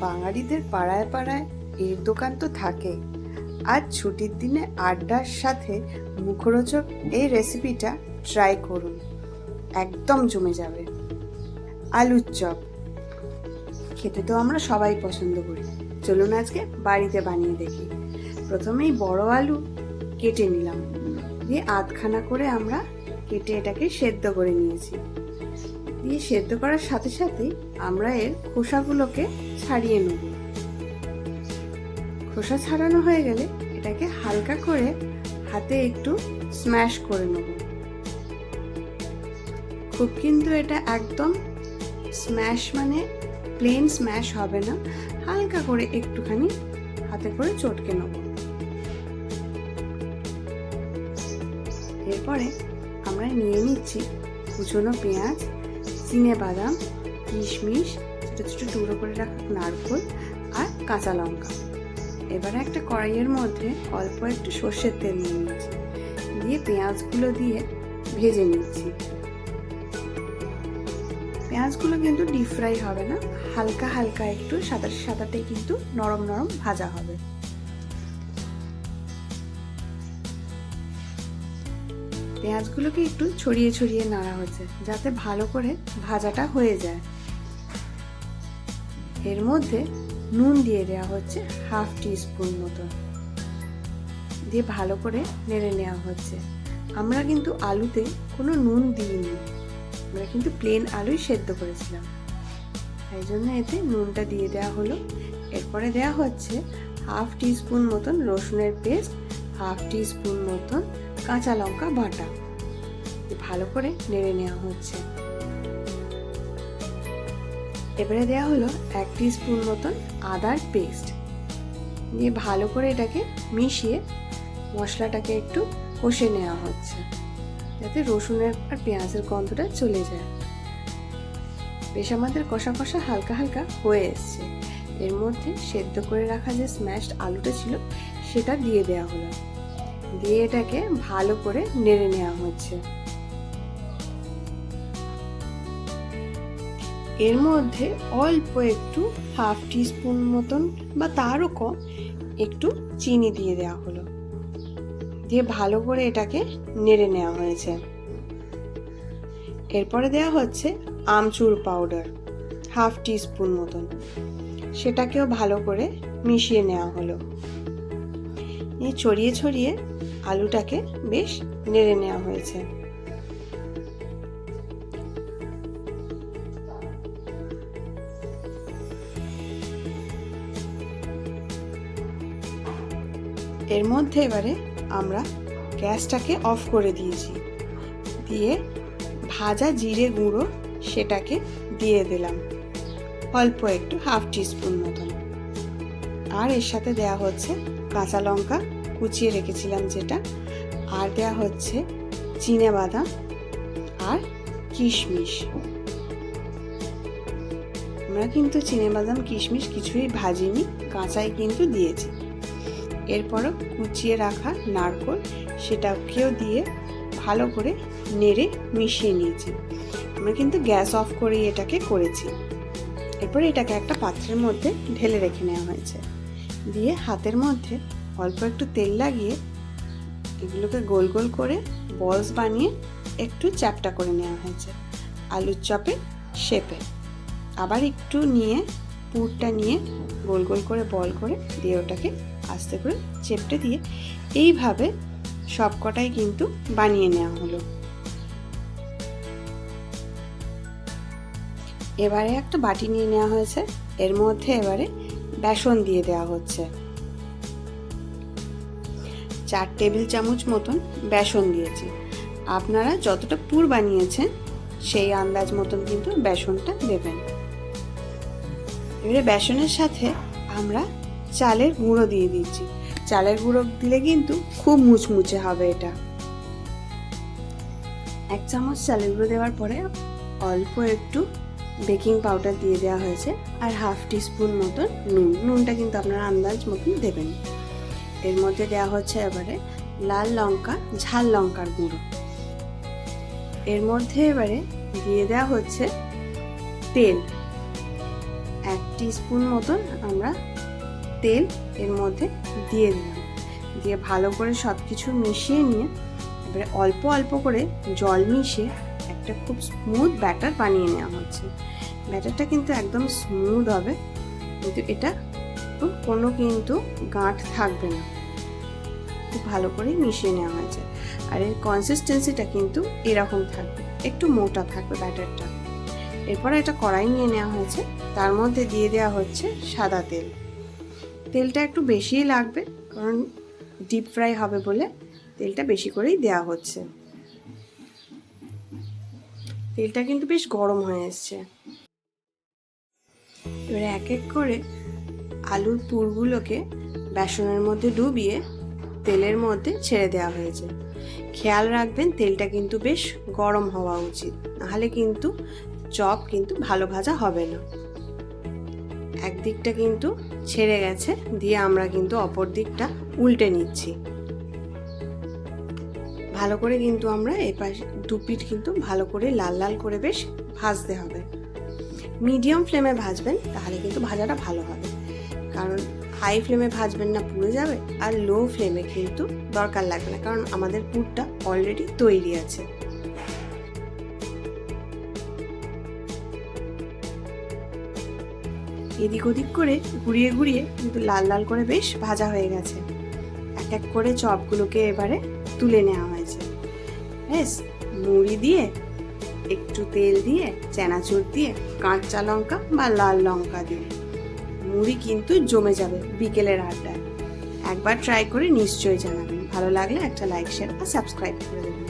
বাঙালিদের পাড়ায় পাড়ায় এর দোকান তো থাকে আজ ছুটির দিনে আড্ডার সাথে মুখরোচক এই রেসিপিটা ট্রাই করুন। একদম জমে যাবে। আলুর চপ। খেতে তো আমরা সবাই পছন্দ করি। চলুন আজকে বাড়িতে বানিয়ে দেখি। প্রথমেই বড় আলু কেটে নিলাম। দিয়ে আধখানা করে আমরা কেটে এটাকে সেদ্ধ করে নিয়েছি। দিয়ে সেদ্ধ করার সাথে সাথেই আমরা এর খোসাগুলোকে ছাড়িয়ে নেব। খোসা ছাড়ানো হয়ে গেলে এটাকে হালকা করে হাতে একটু স্ম্যাশ করে নেব। খুব কিন্তু এটা একদম স্ম্যাশ মানে প্লেন স্ম্যাশ হবে না, হালকা করে একটুখানি হাতে করে চটকে নেব। এরপরে আমরা নিয়ে নিচ্ছি কুচনো পেঁয়াজ চিনে বাদাম, কিশমিশ, ছোটো ছোটো টুকরো করে রাখা নারকোল আর কাঁচা লঙ্কা। এবারে একটা কড়াইয়ের মধ্যে অল্প একটু সর্ষের তেল নিয়ে নিচ্ছি। দিয়ে পেঁয়াজগুলো দিয়ে ভেজে নিচ্ছি। পেঁয়াজগুলো কিন্তু ডিপ ফ্রাই হবে না, হালকা হালকা একটু, সাদা সাদাটে কিন্তু নরম নরম ভাজা হবে। পেঁয়াজগুলোকে একটু ছড়িয়ে ছড়িয়ে নাড়া হচ্ছে যাতে ভালো করে ভাজাটা হয়ে যায়। এর মধ্যে নুন দিয়ে দেওয়া হচ্ছে হাফ স্পুন মতো। দিয়ে ভালো করে নেড়ে নেওয়া হচ্ছে। আমরা কিন্তু আলুতে কোনো নুন দিইনি। আমরা কিন্তু প্লেন আলুই সেদ্ধ করেছিলাম। তাই জন্য এতে নুনটা দিয়ে দেওয়া হলো। এরপরে দেওয়া হচ্ছে হাফ স্পুন মতন রসুনের পেস্ট, হাফ স্পুন মতন কাঁচা লঙ্কা, বাটা। ভালো করে নেড়ে নেওয়া হচ্ছে। এবারে দেওয়া হলো এক স্পুন মতন আদার পেস্ট। দিয়ে ভালো করে এটাকে মিশিয়ে মশলাটাকে একটু কষে নেওয়া হচ্ছে। যাতে রসুনের আর পেঁয়াজের গন্ধটা চলে যায়। বেশ আমাদের কষা কষা হালকা হালকা হয়ে এসছে। এর মধ্যে সেদ্ধ করে রাখা যে স্ম্যাশড আলুটা ছিল, সেটা দিয়ে দেওয়া হলো। দিয়ে এটাকে ভালো করে নেড়ে নেওয়া হচ্ছে। এর মধ্যে অল্প একটু হাফ টিস্পুন মতন বা তারও কম একটু চিনি দিয়ে দেওয়া হলো। দিয়ে ভালো করে এটাকে নেড়ে নেওয়া হয়েছে। এরপরে দেওয়া হচ্ছে আমচুর পাউডার, হাফ টিস্পুন মতন। সেটাকেও ভালো করে মিশিয়ে নেওয়া হলো। ছড়িয়ে ছড়িয়ে আলুটাকে বেশ নেড়ে নেওয়া হয়েছে। এর মধ্যে এবারে আমরা গ্যাসটাকে অফ করে দিয়েছি। দিয়ে ভাজা জিরে গুঁড়ো সেটাকে দিয়ে দিলাম। অল্প একটু হাফ টিস্পুন মতন। আর এর সাথে দেয়া হচ্ছে কাঁচা লঙ্কা কুচিয়ে রেখেছিলাম যেটা। আর দেওয়া হচ্ছে চিনে বাদাম আর কিশমিশ। আমরা কিন্তু চিনে বাদাম, কিশমিশ কিছুই ভাজিনি, কাঁচাই কিন্তু দিয়েছি। এরপরও কুচিয়ে রাখা নারকোল সেটাকেও দিয়ে ভালো করে নেড়ে মিশিয়ে নিয়েছি। আমরা কিন্তু গ্যাস অফ করেই এটাকে করেছি। এরপরে এটাকে একটা পাত্রের মধ্যে ঢেলে রেখে নেওয়া হয়েছে। দিয়ে হাতের মধ্যে অল্প একটু তেল লাগিয়ে এগুলোকে গোল গোল করে বলস বানিয়ে একটু চ্যাপটা করে নেওয়া হয়েছে। আলুর চপে শেপে। আবার একটু নিয়ে, পুরটা নিয়ে গোল গোল করে বল করে দিয়ে ওটাকে আস্তে করে চেপটে দিয়ে এইভাবে সবকটাই কিন্তু বানিয়ে নেওয়া হলো। এবারে একটা বাটি নিয়ে নেওয়া হয়েছে। এর মধ্যে এবারে বেসন দিয়ে দেওয়া হচ্ছে। চার টেবিল চামচ মতন বেসন দিয়েছি। আপনারা যতটা পুর বানিয়েছেন, সেই আন্দাজ মতন কিন্তু বেসনটা দেবেন। এবারে বেসনের সাথে আমরা চালের গুঁড়ো দিয়ে দিচ্ছি। চালের গুঁড়ো দিলে কিন্তু খুব মুচমুচে হবে এটা। এক চামচ চালের গুঁড়ো দেওয়ার পরে অল্প একটু বেকিং পাউডার দিয়ে দেওয়া হয়েছে, আর হাফ টিস্পুন মতন নুন। নুনটা কিন্তু আপনারা আন্দাজ মতন দেবেন। এর মধ্যে দেওয়া হচ্ছে এবারে লাল লঙ্কা, ঝাল লঙ্কার গুঁড়ো। এর মধ্যে এবারে দিয়ে দেওয়া হচ্ছে তেল। এক স্পুন মতন আমরা তেল এর মধ্যে দিয়ে দিলাম। দিয়ে ভালো করে সব কিছু মিশিয়ে নিয়ে এবারে অল্প অল্প করে জল মিশিয়ে একটা খুব স্মুথ ব্যাটার বানিয়ে নেওয়া হচ্ছে। ব্যাটারটা কিন্তু একদম স্মুথ হবে, কিন্তু এটা কোনো কিন্তু গাঁট থাকবে না। খুব ভালো করে মিশিয়ে নেওয়া হয়েছে আর এর কনসিস্টেন্সিটা কিন্তু এরকম থাকবে, একটু মোটা থাকবে ব্যাটারটা। এরপরে এটা কড়াই নিয়ে নেওয়া হয়েছে, তার মধ্যে দিয়ে দেওয়া হচ্ছে সাদা তেল। তেলটা একটু বেশিই লাগবে, কারণ ডিপ ফ্রাই হবে বলে তেলটা বেশি করেই দেওয়া হচ্ছে। তেলটা কিন্তু বেশ গরম হয়ে এসছে। এবারে এক এক করে আলুর পুরগুলোকে বেসনের মধ্যে ডুবিয়ে তেলের মধ্যে ছেড়ে দেওয়া হয়েছে। খেয়াল রাখবেন, তেলটা কিন্তু বেশ গরম হওয়া উচিত। নাহলে কিন্তু চপ কিন্তু ভালো ভাজা হবে না। একদিকটা কিন্তু ছেড়ে গেছে, দিয়ে আমরা কিন্তু অপর দিকটা উল্টে নিচ্ছি। ভালো করে কিন্তু আমরা এপাশ দু পিঠ কিন্তু ভালো করে লাল লাল করে বেশ ভাজতে হবে। মিডিয়াম ফ্লেমে ভাজবেন, তাহলে কিন্তু ভাজাটা ভালো হবে। কারণ হাই ফ্লেমে ভাজবেন না, পুড়ে যাবে। আর লো ফ্লেমে কিন্তু দরকার লাগবে না, কারণ আমাদের পুরটা অলরেডি তৈরি আছে। এদিক ওদিক করে ঘুরিয়ে ঘুরিয়ে কিন্তু লাল লাল করে বেশ ভাজা হয়ে গেছে। এক এক করে চপগুলোকে এবারে তুলে নেওয়া হয়েছে। বেশ মুড়ি দিয়ে, একটু তেল দিয়ে, চানাচুর দিয়ে, কাঁচা লঙ্কা বা লাল লঙ্কা দিয়ে। মুড়ি কিন্তু জমে যাবে বিকেলের আড্ডায়। একবার ট্রাই করে নিশ্চয়ই জানাবেন। ভালো লাগলে একটা লাইক শেয়ার আর সাবস্ক্রাইব করে দেবেন।